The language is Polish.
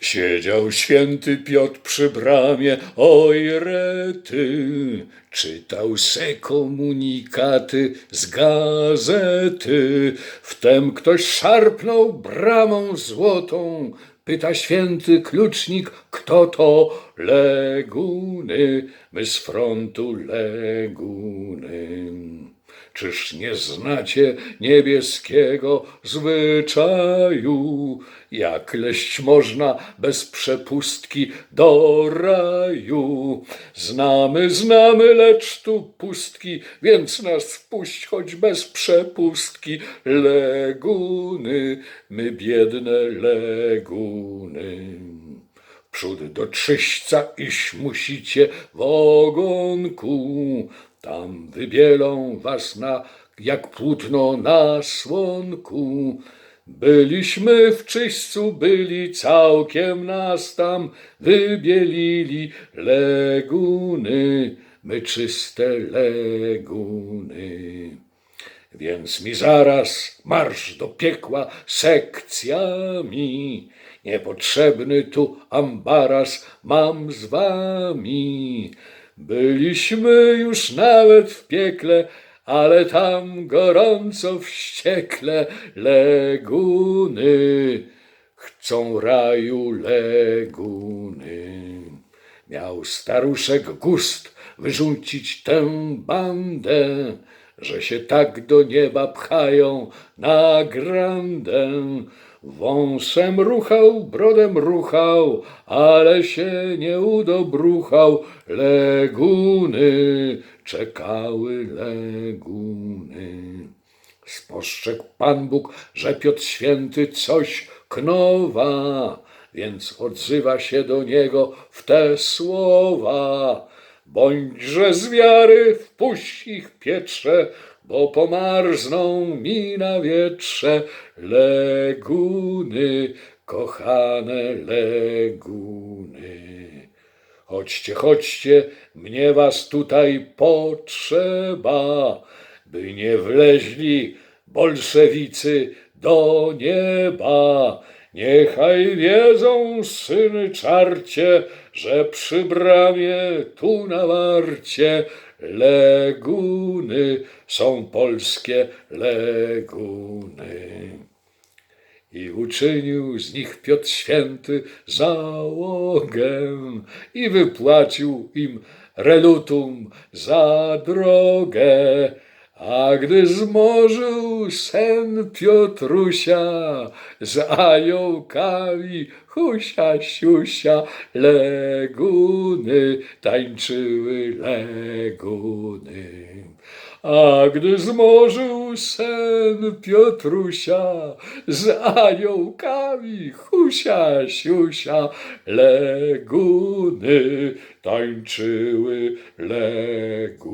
Siedział święty Piotr przy bramie, oj rety, czytał se komunikaty z gazety. Wtem ktoś szarpnął bramą złotą, pyta święty klucznik, kto to? Leguny, my z frontu leguny. Czyż nie znacie niebieskiego zwyczaju? Jak leść można bez przepustki do raju? Znamy, znamy, lecz tu pustki, więc nas wpuść choć bez przepustki. Leguny, my biedne leguny. Przód do czyśćca iść musicie w ogonku. Tam wybielą was na, jak płótno na słonku. Byliśmy w czyśćcu, byli całkiem nas tam wybielili leguny, my czyste leguny. Więc mi zaraz marsz do piekła sekcjami. Niepotrzebny tu ambaras mam z wami. Byliśmy już nawet w piekle, ale tam gorąco wściekle leguny chcą raju leguny. Miał staruszek gust wyrzucić tę bandę, że się tak do nieba pchają na grandę. Wąsem ruchał, brodem ruchał, ale się nie udobruchał. Leguny czekały leguny. Spostrzegł Pan Bóg, że Piotr Święty coś knowa, więc odzywa się do niego w te słowa. Bądźże z wiary, wpuść ich pietrze, bo pomarzną mi na wietrze leguny, kochane leguny. Chodźcie, chodźcie, mnie was tutaj potrzeba, by nie wleźli bolszewicy do nieba. Niechaj wiedzą syny czarcie, że przy bramie tu na warcie leguny są polskie leguny. I uczynił z nich Piotr Święty załogę i wypłacił im relutum za drogę. A gdy zmorzył sen Piotrusia z aniołkami, husia, siusia, leguny tańczyły leguny. A gdy zmorzył sen Piotrusia z aniołkami, husia, siusia, leguny tańczyły leguny.